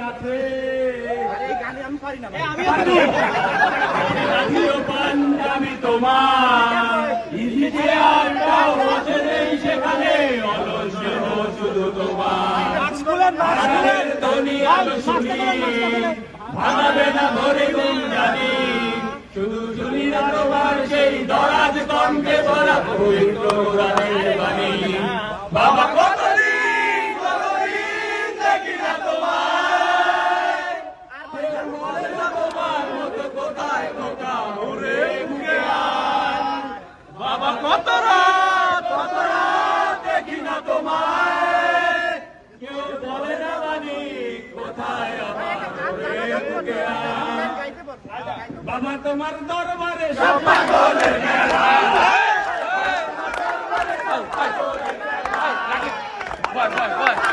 আছে। এই আমি তোমার। আছে নেই সেখানে অলস শুধু তোমার। ধ্বনি আলো শুনি ভাঙাবে না ধরে গুম জানি শুধু শুনি না তোমার সেই দরাজ কণ্ঠে ভরা পবিত্র বাণী। বাবা বাবা তোমার দরবারে সব পাগলের মেলা vai, vai.